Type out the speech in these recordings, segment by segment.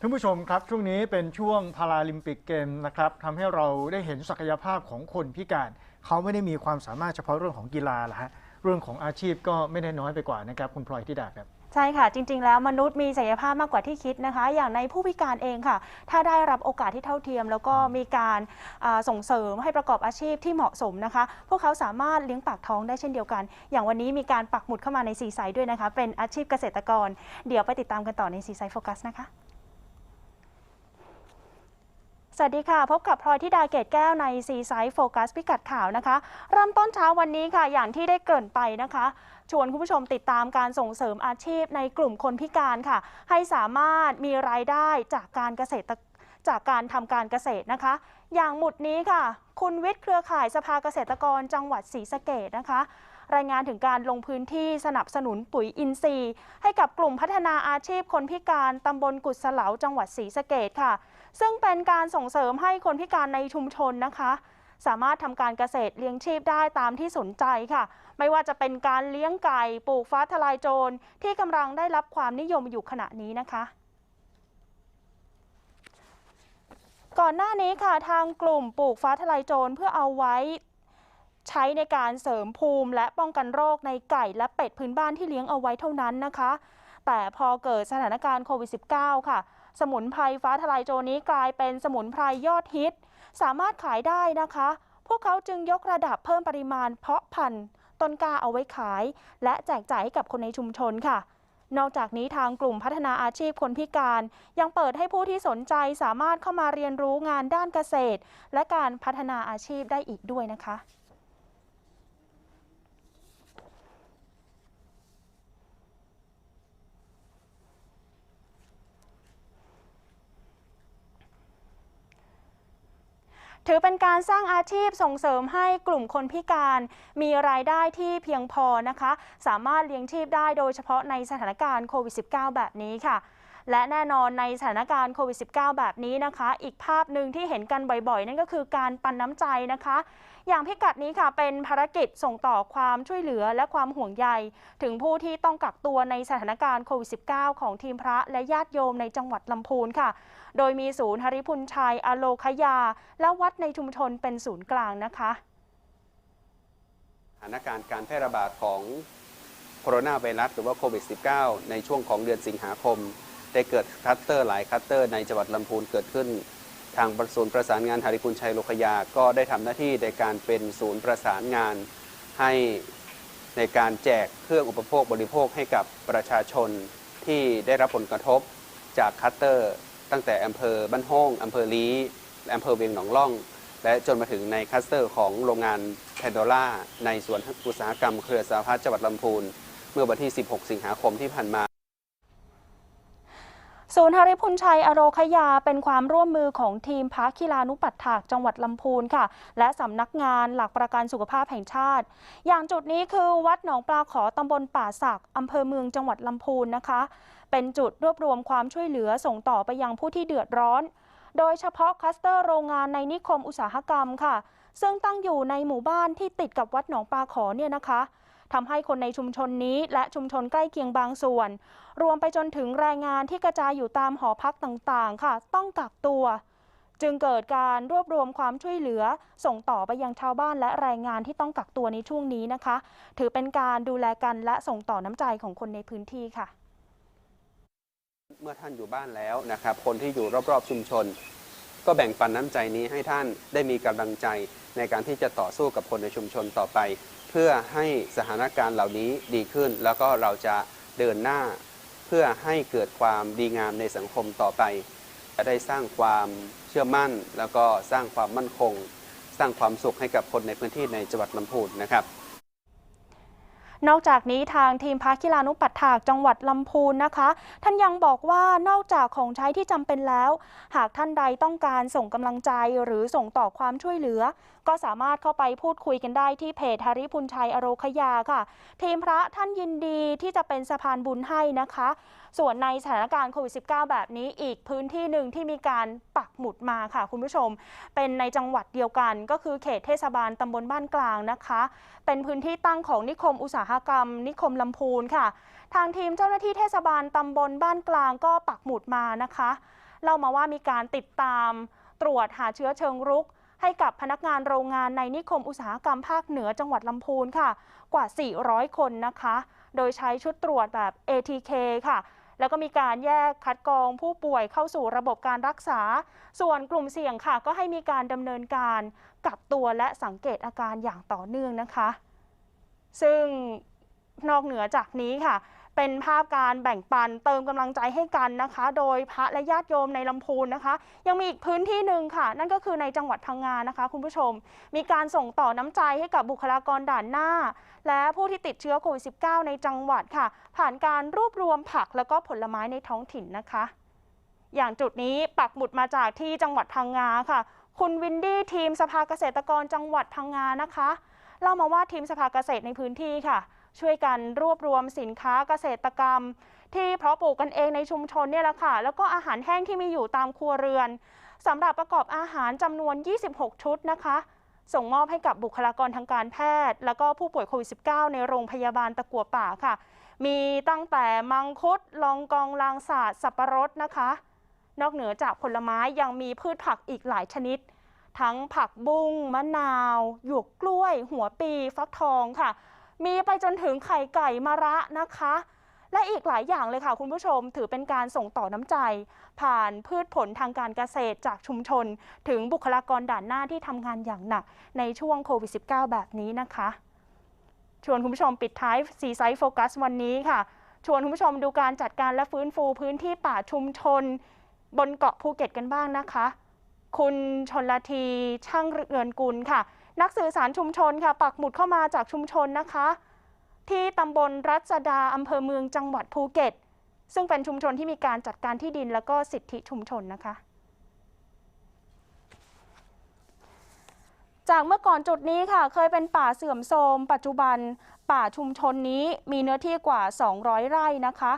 ท่านผู้ชมครับ ช่วงนี้เป็นช่วงพาราลิมปิกเกมนะครับทำให้เราได้เห็นศักยภาพของคนพิการ เขาไม่ได้มีความสามารถเฉพาะเรื่องของกีฬาละฮะเรื่องของอาชีพก็ไม่ได้น้อยไปกว่านะครับคุณพลอยที่ดาครับใช่ค่ะจริง ๆ แล้วมนุษย์มีศักยภาพมากกว่าที่คิดนะคะ อย่างในผู้พิการเองค่ะ ถ้าได้รับโอกาสที่เท่าเทียม แล้วก็มีการส่งเสริมให้ประกอบอาชีพที่เหมาะสมนะคะ พวกเขาสามารถเลี้ยงปากท้องได้เช่นเดียวกัน อย่างวันนี้มีการปักหมุดเข้ามาในซีไซด์ด้วยนะคะ เป็นอาชีพเกษตรกร เดี๋ยวไปติดตามกันต่อในซีไซด์โฟกัสนะคะ สวัสดีค่ะ พบกับพลอยธิดาเกตแก้วในซีไซด์โฟกัสพิกัดข่าวนะคะ เริ่มต้นเช้าวันนี้ค่ะ อย่างที่ได้เกริ่นไปนะคะ ชวนคุณผู้ชมติดตามการส่งเสริมอาชีพในกลุ่มคนพิการค่ะ ให้สามารถมีรายได้จากการเกษตรจากการทำการเกษตรนะคะ อย่างหมุดนี้ค่ะ คุณวิทย์เครือข่ายสภาเกษตรกรจังหวัดศรีสะเกดนะคะ รายงานถึงการลงพื้นที่สนับสนุนปุ๋ยอินทรีย์ ให้กับกลุ่มพัฒนาอาชีพคนพิการตำบลกุศเหลาจังหวัดศรีสะเกดค่ะ ซึ่งเป็นการส่งเสริมให้คนพิการในชุมชนนะคะ สามารถทำการเกษตรเลี้ยงชีพได้ตามที่สนใจค่ะ ไม่ว่าจะเป็นการเลี้ยงไก่ปลูกฟ้าทลายโจรที่กำลังได้รับความนิยมอยู่ขณะนี้นะคะก่อนหน้านี้ค่ะทางกลุ่มปลูกฟ้าทลายโจรเพื่อเอาไว้ ใช้ในการเสริมภูมิและป้องกันโรคในไก่และเป็ดพื้นบ้านที่เลี้ยงเอาไว้เท่านั้นนะคะ แต่พอเกิดสถานการณ์โควิด -19 ค่ะ สมุนไพรฟ้าทลายโจรนี้กลายเป็นสมุนไพรยอดฮิต สามารถขายได้นะคะ พวกเขาจึงยกระดับเพิ่มปริมาณเพาะพันธุ์ต้นกล้าเอาไว้ขาย และแจกจ่ายให้กับคนในชุมชนค่ะนอกจากนี้ทางกลุ่มพัฒนาอาชีพคนพิการ ยังเปิดให้ผู้ที่สนใจสามารถเข้ามาเรียนรู้งานด้านเกษตร และการพัฒนาอาชีพได้อีกด้วยนะคะ ถือเป็นการสร้างอาชีพส่งเสริมให้กลุ่มคนพิการ มีรายได้ที่เพียงพอนะคะ สามารถเลี้ยงชีพได้โดยเฉพาะในสถานการณ์โควิด -19 แบบนี้ค่ะ และแน่นอนในสถานการณ์โควิด -19 แบบนี้นะคะ อีกภาพหนึ่งที่เห็นกันบ่อยๆ นั่นก็คือการปันน้ำใจนะคะ อย่างพิกัดนี้ค่ะเป็นภารกิจส่งต่อความช่วยเหลือและความห่วงใย ถึงผู้ที่ต้องกักตัวในสถานการณ์โควิด -19 ของทีมพระและญาติโยมในจังหวัดลำพูนค่ะ โดยมีศูนย์หริพุนชัย อโลคยา และวัดในชุมชนเป็นศูนย์กลางนะคะสถานการณ์การแพร่ระบาดของโคโรนาไวรัสหรือว่าโควิด -19 ในช่วงของเดือนสิงหาคม ได้เกิดคลัสเตอร์หลายคลัสเตอร์ ในจังหวัดลำพูนเกิดขึ้น ทางศูนย์ประสานงานหาริคุณชัยโลคยา ก็ได้ทำหน้าที่ในการเป็นศูนย์ประสานงานให้ในการแจกเครื่องอุปโภคบริโภคให้กับประชาชนที่ได้รับผลกระทบจากคลัสเตอร์ ตั้งแต่อำเภอบ้านห้องอำเภอลีและอำเภอเวียงหนองล่อง และจนมาถึงในคัสเตอร์ของโรงงานแพนโดล่าในสวนอุตสาหกรรมเครือสาพัฒน์จังหวัดลำพูน เมื่อวันที่ 16 สิงหาคมที่ผ่านมา ศูนย์หริพุนชัยอโรคยาเป็นความร่วมมือของทีมพักกีฬานุปัฏฐากจังหวัดลำพูนค่ะ และสำนักงานหลักประกันสุขภาพแห่งชาติ อย่างจุดนี้คือวัดหนองปลาขอตำบลป่าสักอำเภอเมืองจังหวัดลำพูนนะคะ เป็นจุดรวบรวมความช่วยเหลือส่งต่อไปยังผู้ที่เดือดร้อน โดยเฉพาะคลัสเตอร์โรงงานในนิคมอุตสาหกรรมค่ะ ซึ่งตั้งอยู่ในหมู่บ้านที่ติดกับวัดหนองปลาขอเนี่ยนะคะ ทำให้คนในชุมชนนี้และชุมชนใกล้เคียงบางส่วน รวมไปจนถึงแรงงานที่กระจายอยู่ตามหอพักต่างๆ ค่ะ ต้องกักตัว จึงเกิดการรวบรวมความช่วยเหลือ ส่งต่อไปยังชาวบ้านและแรงงานที่ต้องกักตัวในช่วงนี้นะคะ ถือเป็นการดูแลกันและส่งต่อน้ำใจของคนในพื้นที่ค่ะ เมื่อท่านอยู่บ้านแล้วนะครับ คนที่อยู่รอบๆชุมชน ก็แบ่งปันน้ำใจนี้ให้ท่านได้มีกำลังใจในการที่จะต่อสู้กับคนในชุมชนต่อไป เพื่อให้สถานการณ์เหล่านี้ดีขึ้น แล้วก็เราจะเดินหน้า เพื่อให้เกิดความดีงามในสังคมต่อไป จะได้สร้างความเชื่อมั่น แล้วก็สร้างความมั่นคง สร้างความสุขให้กับคนในพื้นที่ในจังหวัดลำพูนนะครับ นอกจากนี้ทางทีมพักกีฬานุปัฏฐากจังหวัดลำพูนนะคะ ท่านยังบอกว่านอกจากของใช้ที่จำเป็นแล้ว หากท่านใดต้องการส่งกำลังใจหรือส่งต่อความช่วยเหลือ ก็สามารถเข้าไปพูดคุยกันได้ที่เพจฮาริพุนชัยอโรคยาค่ะ ทีมพระท่านยินดีที่จะเป็นสะพานบุญให้นะคะ ส่วนในสถานการณ์โควิด -19 แบบนี้อีกพื้นที่หนึ่งที่มีการปักหมุดมาค่ะ คุณผู้ชม เป็นในจังหวัดเดียวกัน ก็คือเขตเทศบาลตำบลบ้านกลางนะคะ เป็นพื้นที่ตั้งของนิคมอุตสาหกรรม นิคมลำพูนค่ะ ทางทีมเจ้าหน้าที่เทศบาลตำบลบ้านกลางก็ปักหมุดมานะคะ เล่ามาว่ามีการติดตามตรวจหาเชื้อเชิงรุก ให้กับพนักงานโรงงานในนิคมอุตสาหกรรมภาคเหนือจังหวัดลำพูนค่ะ กว่า 400 คนนะคะ โดยใช้ชุดตรวจแบบ ATK ค่ะแล้วก็มีการแยกคัดกรองผู้ป่วยเข้าสู่ระบบการรักษา ส่วนกลุ่มเสี่ยงค่ะ ก็ให้มีการดำเนินการกักตัวและสังเกตอาการอย่างต่อเนื่องนะคะ ซึ่งนอกเหนือจากนี้ค่ะ เป็นภาพการแบ่งปันเติมกำลังใจให้กันนะคะ โดยพระและญาติโยมในลำพูนนะคะ ยังมีอีกพื้นที่หนึ่งค่ะ นั่นก็คือในจังหวัดพังงานะคะ คุณผู้ชม มีการส่งต่อน้ำใจให้กับบุคลากรด่านหน้า และผู้ที่ติดเชื้อโควิด -19 ในจังหวัดค่ะ ผ่านการรวบรวมผักแล้วก็ผลไม้ในท้องถิ่นนะคะ อย่างจุดนี้ปักหมุดมาจากที่จังหวัดพังงาค่ะ คุณวินดี้ทีมสภาเกษตรกรจังหวัดพังงานะคะเล่ามาว่าทีมสภาเกษตรในพื้นที่ค่ะ ช่วยกันรวบรวมสินค้าเกษตรกรรม ที่เพาะปลูกกันเองในชุมชนเนี่ยแหละค่ะ แล้วก็อาหารแห้งที่มีอยู่ตามครัวเรือนสำหรับประกอบอาหารจำนวน 26 ชุดนะคะ ส่งมอบให้กับบุคลากรทางการแพทย์ แล้วก็ผู้ป่วยโควิด -19 ในโรงพยาบาลตะกัวป่าค่ะ มีตั้งแต่มังคุด ลองกองลางสาดสับปะรดนะคะ นอกเหนือจากผลไม้ยังมีพืชผักอีกหลายชนิด ทั้งผักบุ้งมะนาว หยวกกล้วย หัวปี ฟักทองค่ะ มีไปจนถึงไข่ไก่มะระนะคะ และอีกหลายอย่างเลยค่ะคุณผู้ชม ถือเป็นการส่งต่อน้ำใจ ผ่านพืชผลทางการเกษตรจากชุมชน ถึงบุคลากรด่านหน้าที่ทำงานอย่างหนัก ในช่วงโควิด -19 แบบนี้นะคะ ชวนคุณผู้ชมปิดท้ายซีไซส์โฟกัสวันนี้ค่ะ ชวนคุณผู้ชมดูการจัดการและฟื้นฟูพื้นที่ป่าชุมชน บนเกาะภูเก็ตกันบ้างนะคะ คุณชนลทีช่างเรือนกุลค่ะ นักสื่อสารชุมชนค่ะ ปักหมุดเข้ามาจากชุมชนนะคะ ที่ตำบลรัศดาอำเภอเมืองจังหวัดภูเก็ต ซึ่งเป็นชุมชนที่มีการจัดการที่ดินแล้วก็สิทธิชุมชนนะคะ จากเมื่อก่อนจุดนี้ค่ะ เคยเป็นป่าเสื่อมโทรมปัจจุบัน ป่าชุมชนนี้มีเนื้อที่กว่า 200 ไร่นะคะ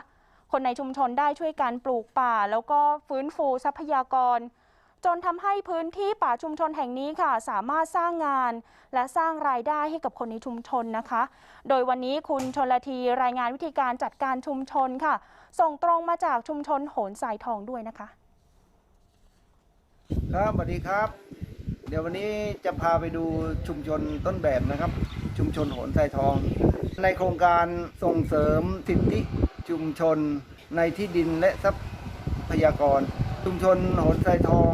คนในชุมชนได้ช่วยกันปลูกป่า แล้วก็ฟื้นฟูทรัพยากร จนทำให้พื้นที่ป่าชุมชนแห่งนี้ค่ะ สามารถสร้างงาน และสร้างรายได้ให้กับคนในชุมชนนะคะ โดยวันนี้คุณชนละทีรายงานวิธีการจัดการชุมชนค่ะ ส่งตรงมาจากชุมชนโหนสายทองด้วยนะคะ ครับสวัสดีครับ เดี๋ยววันนี้จะพาไปดูชุมชนต้นแบบนะครับ ชุมชนโหนไทรทอง ในโครงการส่งเสริมสิทธิชุมชนในที่ดินและทรัพยากร ชุมชนโหนไทรทอง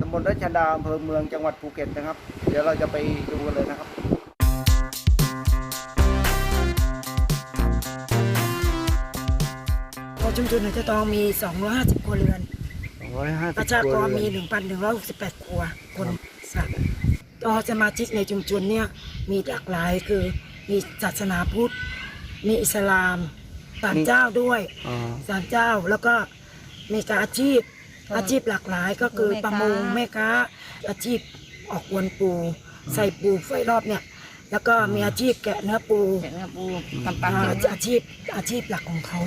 ตำบลรัชดาอำเภอเมืองจังหวัดภูเก็ตนะครับ เดี๋ยวเราจะไปดูกันเลยนะครับพอชุมชนหนองจะตองมี 250 ครัวเรือนประชากรมี 1,168 ครัว คนสัตว์ต่อสมาชิกในชุมชนเนี่ยมีหลากหลายคือมีศาสนาพุทธ มีอิสลามศาลเจ้าด้วยศาลเจ้าแล้วก็มีการอาชีพ อาชีพหลากหลายก็คือประมงแม่ค้า อาชีพออกอวนปู ใส่ปูไฟรอบเนี่ย แล้วก็มีอาชีพแกะเนื้อปูเห็นครับปูทำปลาอ่าเค็มอาชีพอาชีพหลักของเขา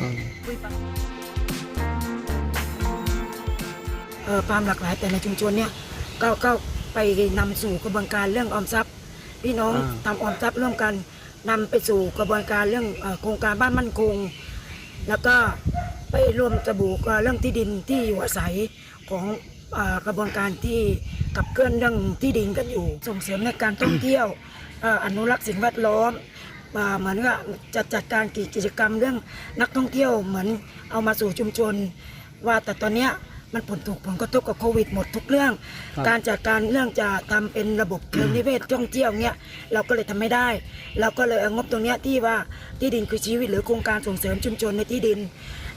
เอ่อความหลากหลายแต่ในชุมชนเนี่ยก็ก็ไปนำสู่กระบวนการเรื่องออมทรัพย์ พี่น้องทำออมทรัพย์ร่วมกันนำไปสู่กระบวนการเรื่องเอ่อโครงการบ้านมั่นคง แล้วก็ ไปร่วมสบู่กับเรื่องที่ดินที่อยู่อาศัยของเอ่อกระบวนการที่กับเคลื่อนเรื่องที่ดินกันอยู่ ส่งเสริมในการท่องเที่ยวเอ่ออนุรักษ์สิ่งแวดล้อมอ่าเหมือนว่าจะจัดการกิจกรรมเรื่องนักท่องเที่ยวเหมือนเอามาสู่ชุมชน ว่าแต่ตอนเนี้ยมันผลถูกผลกระทบกับโควิดหมดทุกเรื่อง การจัดการเรื่องจะทำเป็นระบบเชิงนิเวศท่องเที่ยวเนี้ยเราก็เลยทำไม่ได้ เราก็เลยเอางบตรงเนี้ยที่ว่าที่ดินคือชีวิตหรือโครงการส่งเสริมชุมชนในที่ดิน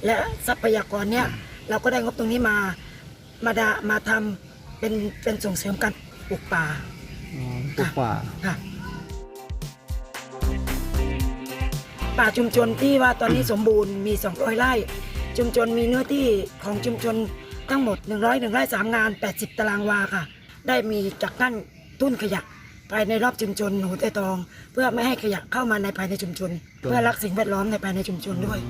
และทรัพยากรเนี้ยเราก็ได้งบตรงนี้มามาดามาทำเป็นเป็นส่งเสริมการปลูกป่าปลูกป่าค่ะป่าชุมชนที่ว่าตอนนี้สมบูรณ์มี 200 ไร่ ชุมชนมีเนื้อที่ของชุมชนทั้งหมด 100 1ไร่3งาน 80 ตารางวาค่ะ ได้มีจัดกั้นทุ่นขยะภายในรอบชุมชนหนูไตตอง เพื่อไม่ให้ขยะเข้ามาในภายในชุมชน เพื่อรักสิ่งแวดล้อมในภายในชุมชนด้วย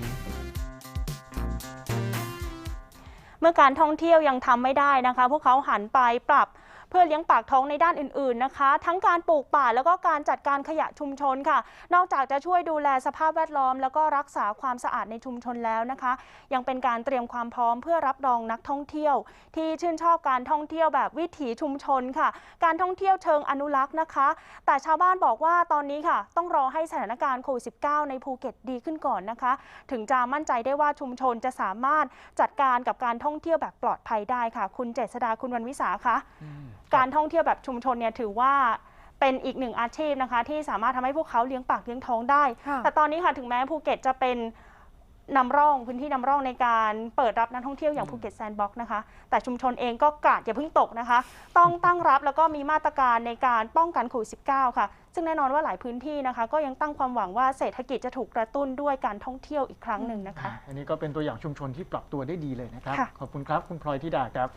เมื่อการท่องเที่ยวยังทำไม่ได้นะคะ พวกเขาหันไปปรับเพื่อเลี้ยงปากท้องในด้านอื่นๆนะคะ ทั้งการปลูกป่าแล้วก็การจัดการขยะชุมชนค่ะ นอกจากจะช่วยดูแลสภาพแวดล้อม แล้วก็รักษาความสะอาดในชุมชนแล้วนะคะ ยังเป็นการเตรียมความพร้อมเพื่อรับรองนักท่องเที่ยว ที่ชื่นชอบการท่องเที่ยวแบบวิถีชุมชนค่ะ การท่องเที่ยวเชิงอนุรักษ์นะคะ แต่ชาวบ้านบอกว่าตอนนี้ค่ะ ต้องรอให้สถานการณ์โควิด -19 ในภูเก็ตดีขึ้นก่อนนะคะ ถึงจะมั่นใจได้ว่าชุมชนจะสามารถจัดการกับการท่องเที่ยวแบบปลอดภัยได้ค่ะ คุณเจษดาคุณวันวิสาคะ การท่องเที่ยวแบบชุมชนเนี่ยถือว่าเป็นอีกหนึ่งอาชีพนะคะ ที่สามารถทำให้พวกเขาเลี้ยงปากเลี้ยงท้องได้ค่ะแต่ตอนนี้ค่ะถึงแม้ภูเก็ตจะเป็นนำร่องพื้นที่นำร่องในการเปิดรับนักท่องเที่ยวอย่างภูเก็ตแซนด์บ็อกซ์นะคะ แต่ชุมชนเองก็กาดอย่าเพิ่งตกนะคะ ต้องตั้งรับแล้วก็มีมาตรการในการป้องกันโควิด -19 ค่ะ ซึ่งแน่นอนว่าหลายพื้นที่นะคะ ก็ยังตั้งความหวังว่าเศรษฐกิจจะถูกกระตุ้นด้วยการท่องเที่ยวอีกครั้งหนึ่งนะคะอะอันนี้ก็เป็นตัวอย่างชุมชนที่ปรับตัวได้ดีเลยนะครับค่ะขอบคุณครับคุณพลอยธิดาครับ